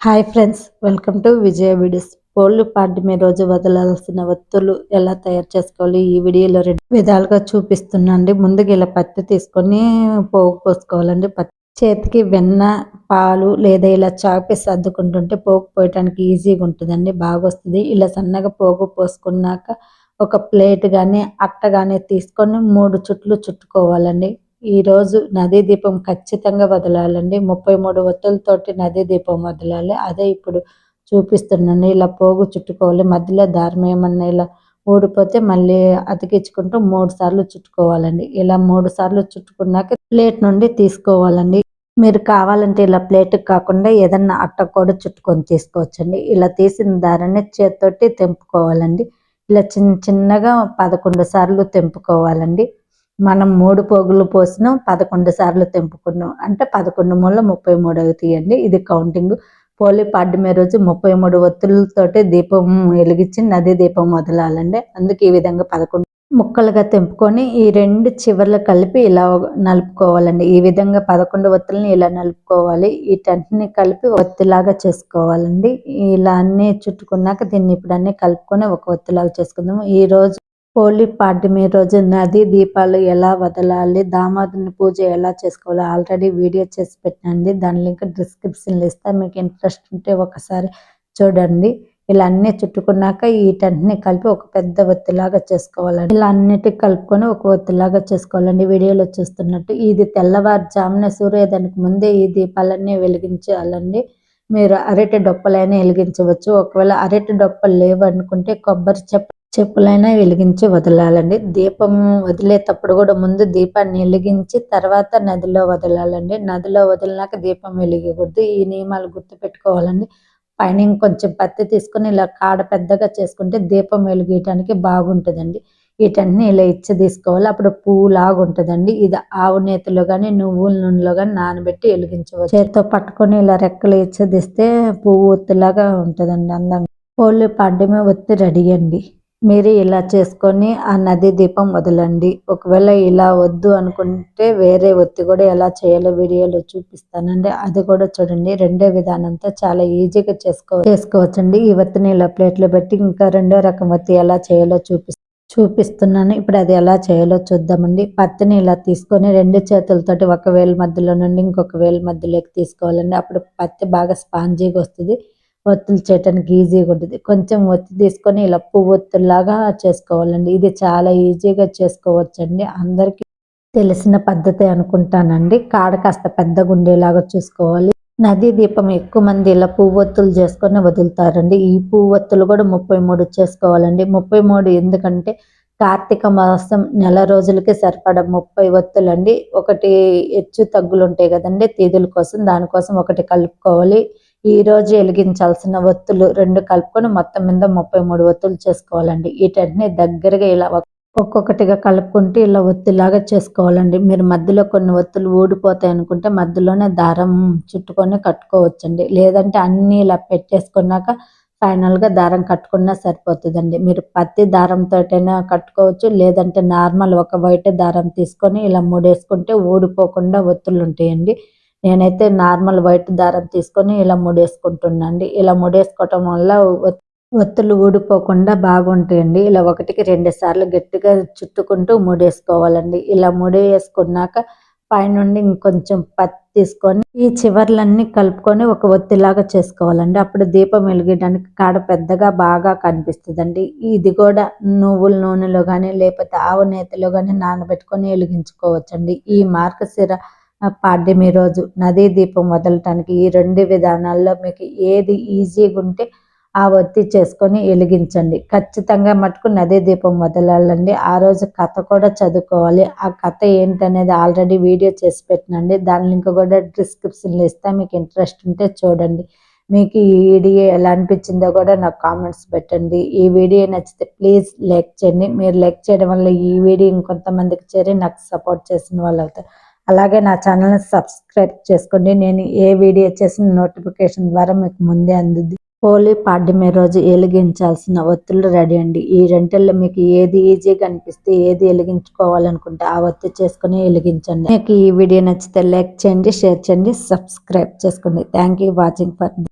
Hi friends welcome to Vijaya videos. పోళ్ళు పాడ్యమి రోజు వదలాల్సిన వత్తులు ఎలా తయారు చేసుకోవాలి? ఈ వీడియోలో రెండు విధాలుగా చూపిస్తున్నాండి ముందుగా ఇలా పత్తి తీసుకొని పోగు పోసుకోవాలండి. పత్తి చేతికి వెన్న పాలు లేదా ఇలా చాపి సర్దుకుంటుంటే పోగు పోయటానికి ఈజీగా ఉంటుందండి. బాగా వస్తుంది. ఇలా సన్నగా పోగు పోసుకున్నాక ఒక ప్లేట్ కానీ అట్ట కానీ తీసుకొని మూడు చుట్లు చుట్టుకోవాలండి. ఈరోజు నదీ దీపం ఖచ్చితంగా వదలాలండి. ముప్పై మూడు ఒత్తులతోటి నదీ దీపం వదలాలి. అదే ఇప్పుడు చూపిస్తున్నాను ఇలా పోగు చుట్టుకోవాలి. మధ్యలో దారం ఏమన్నా ఇలా ఊడిపోతే మళ్ళీ అతికించుకుంటూ మూడు సార్లు చుట్టుకోవాలండి. ఇలా మూడు సార్లు చుట్టుకున్నాక ప్లేట్ నుండి తీసుకోవాలండి. మీరు కావాలంటే ఇలా ప్లేట్ కాకుండా ఏదన్నా అట్ట కూడా చుట్టుకొని తీసుకోవచ్చండి. ఇలా తీసిన దారాన్ని చేతితోటి తెంపుకోవాలండి. ఇలా చిన్న చిన్నగా పదకొండు సార్లు తెంపుకోవాలండి. మనం మూడు పోగులు పోసినాం పదకొండు సార్లు తెంపుకున్నాం. అంటే పదకొండు మూల ముప్పై మూడు అవుతాయండి ఇది కౌంటింగ్ పోలి పాడ్యమే రోజు ముప్పై మూడు ఒత్తులతోటి దీపం వెలిగించి నది దీపం వదలాలండి అందుకే ఈ విధంగా పదకొండు ముక్కలుగా తెంపుకొని ఈ రెండు చివర్లు కలిపి ఇలా నలుపుకోవాలండి. ఈ విధంగా పదకొండు ఒత్తులని ఇలా నలుపుకోవాలి. వీటన్నిటిని కలిపి ఒత్తిలాగా చేసుకోవాలండి. ఇలా అన్ని చుట్టుకున్నాక దీన్ని ఇప్పుడు అన్ని కలుపుకొని ఒక ఒత్తిలాగా చేసుకుందాము. ఈ రోజు హోలీ పాడ్యమి రోజు నది దీపాలు ఎలా వదలాలి దామాదుని పూజ ఎలా చేసుకోవాలి ఆల్రెడీ వీడియో చేసి పెట్టండి దాని లింక్ డిస్క్రిప్షన్లో ఇస్తా మీకు ఇంట్రెస్ట్ ఉంటే ఒకసారి చూడండి. ఇలా అన్ని చుట్టుకున్నాక వీటన్నిటిని కలిపి ఒక పెద్ద ఒత్తిలాగా చేసుకోవాలండి. ఇలా అన్నిటి కలుపుకొని ఒక ఒత్తిలాగా చేసుకోవాలండి. వీడియోలో చూస్తున్నట్టు ఇది తెల్లవారుజామున సూర్యోదయానికి ముందే ఈ దీపాలన్నీ వెలిగించాలండి. మీరు అరటి డొప్పలైనా వెలిగించవచ్చు. ఒకవేళ అరటి డొప్పలు లేవు అనుకుంటే కొబ్బరి చెప్ప చెప్పులైనా వెలిగించి వదలాలండి. దీపం వదిలేటప్పుడు కూడా ముందు దీపాన్ని వెలిగించి తర్వాత నదిలో వదలాలండి. నదిలో వదిలినాక దీపం వెలిగకూడదు. ఈ నియమాలు గుర్తు పెట్టుకోవాలండి పైన ఇంకొంచెం పత్తి తీసుకొని ఇలా కాడ పెద్దగా చేసుకుంటే దీపం వెలిగేయటానికి బాగుంటుందండి. వీటన్ని ఇలా ఇచ్చి తీసుకోవాలి. అప్పుడు పువ్వు లాగా ఇది ఆవు నేతిలో కానీ నువ్వుల నూనెలో కానీ నానబెట్టి వెలిగించవచ్చు. చేతితో పట్టుకొని ఇలా రెక్కలు ఇచ్చి తీస్తే పువ్వు ఒత్తిలాగా ఉంటుందండి అందంగా కోళ్ళు పడ్డమే ఒత్తి రెడీ అండి మీరు ఇలా చేసుకొని ఆ నది దీపం వదలండి. ఒకవేళ ఇలా వద్దు అనుకుంటే వేరే ఒత్తి కూడా ఎలా చేయాలో వీడియోలో చూపిస్తానండి. అది కూడా చూడండి. రెండో విధానంతో చాలా ఈజీగా చేసుకో చేసుకోవచ్చండి. ఈ ఒత్తిని ఇలా ప్లేట్లో పెట్టి ఇంకా రెండో రకం ఒత్తి ఎలా చేయాలో చూపి చూపిస్తున్నాను. ఇప్పుడు అది ఎలా చేయాలో చూద్దామండి. పత్తిని ఇలా తీసుకొని రెండు చేతులతోటి ఒక వేల మధ్యలో నుండి ఇంకొక వేల మధ్యలోకి తీసుకోవాలండి. అప్పుడు పత్తి బాగా స్పాంజీగా వస్తుంది. ఒత్తులు చేయటానికి ఈజీగా ఉంటుంది. కొంచెం ఒత్తి తీసుకొని ఇలా పువ్వు ఒత్తుల్లాగా చేసుకోవాలండి. ఇది చాలా ఈజీగా చేసుకోవచ్చండి. అందరికీ తెలిసిన పద్ధతి అనుకుంటానండి. కాడ కాస్త పెద్దగా ఉండేలాగా చూసుకోవాలి. నదీ దీపం ఎక్కువ మంది ఇలా పువ్వొత్తులు చేసుకొని వదులుతారండి. ఈ పువ్వొత్తులు కూడా ముప్పై మూడు చేసుకోవాలండి. ముప్పై మూడు ఎందుకంటే కార్తీక మాసం నెల రోజులకి సరిపడ ముప్పై ఒత్తులు అండి ఒకటి హెచ్చు తగ్గులు ఉంటాయి కదండి. తీదుల కోసం దానికోసం ఒకటి కలుపుకోవాలి. ఈ రోజు వెలిగించాల్సిన ఒత్తులు రెండు కలుపుకొని మొత్తం మీద ముప్పై మూడు ఒత్తులు చేసుకోవాలండి. వీటన్ని దగ్గరగా ఇలా ఒక్కొక్కటిగా కలుపుకుంటే ఇలా ఒత్తిలాగా చేసుకోవాలండి. మీరు మధ్యలో కొన్ని ఒత్తులు ఊడిపోతాయి అనుకుంటే మధ్యలోనే దారం చుట్టుకొని కట్టుకోవచ్చండి. లేదంటే అన్నీ ఇలా పెట్టేసుకున్నాక ఫైనల్గా దారం కట్టుకున్నా సరిపోతుందండి. మీరు పత్తి దారంతోటైనా కట్టుకోవచ్చు. లేదంటే నార్మల్ ఒక వైట్ దారం తీసుకొని ఇలా మూడేసుకుంటే ఊడిపోకుండా ఒత్తులు ఉంటాయండి. నేనైతే నార్మల్ వైట్ దారం తీసుకొని ఇలా ముడేసుకుంటున్నాండి ఇలా ముడేసుకోవటం వల్ల ఒత్తులు ఊడిపోకుండా బాగుంటాయండి. ఇలా ఒకటికి రెండు సార్లు గట్టిగా చుట్టుకుంటూ ముడేసుకోవాలండి. ఇలా ముడేసుకున్నాక పైనుండి ఇంకొంచెం పత్తి తీసుకొని ఈ చివర్లన్నీ కలుపుకొని ఒక ఒత్తిలాగా చేసుకోవాలండి. అప్పుడు దీపం వెలిగడానికి కాడ పెద్దగా బాగా కనిపిస్తుందండి. ఇది కూడా నువ్వుల నూనెలో కానీ లేకపోతే ఆవు నేతలో కానీ నానబెట్టుకొని వెలిగించుకోవచ్చండి. ఈ మార్గశిర పాడ్యమి రోజు నదీ దీపం వదలటానికి ఈ రెండు విధానాల్లో మీకు ఏది ఈజీగా ఉంటే ఆ ఒత్తి చేసుకొని వెలిగించండి. ఖచ్చితంగా మటుకు నదీ దీపం వదలాలండి. ఆ రోజు కథ కూడా చదువుకోవాలి. ఆ కథ ఏంటనేది ఆల్రెడీ వీడియో చేసి పెట్టినండి. దాని లింక్ కూడా డిస్క్రిప్షన్లో ఇస్తా. మీకు ఇంట్రెస్ట్ ఉంటే చూడండి. మీకు ఈ వీడియో ఎలా అనిపించిందో కూడా నాకు కామెంట్స్ పెట్టండి. ఈ వీడియో నచ్చితే ప్లీజ్ లైక్ చేయండి. మీరు లైక్ చేయడం వల్ల ఈ వీడియో ఇంకొంతమందికి చేరి నాకు సపోర్ట్ చేసిన వాళ్ళు అవుతారు అలాగే నా ఛానల్ని సబ్స్క్రైబ్ చేసుకోండి. నేను ఏ వీడియో చేసిన నోటిఫికేషన్ ద్వారా మీకు ముందే అందుద్ది. హోలీ పాడ్యమే రోజు వెలిగించాల్సిన ఒత్తులు రెడీ అండి. ఈ రెంటిల్లో మీకు ఏది ఈజీగా అనిపిస్తే ఏది వెలిగించుకోవాలనుకుంటే ఆ ఒత్తి చేసుకుని వెలిగించండి. మీకు ఈ వీడియో నచ్చితే లైక్ చేయండి షేర్ చేయండి సబ్స్క్రైబ్ చేసుకోండి. Thank watching for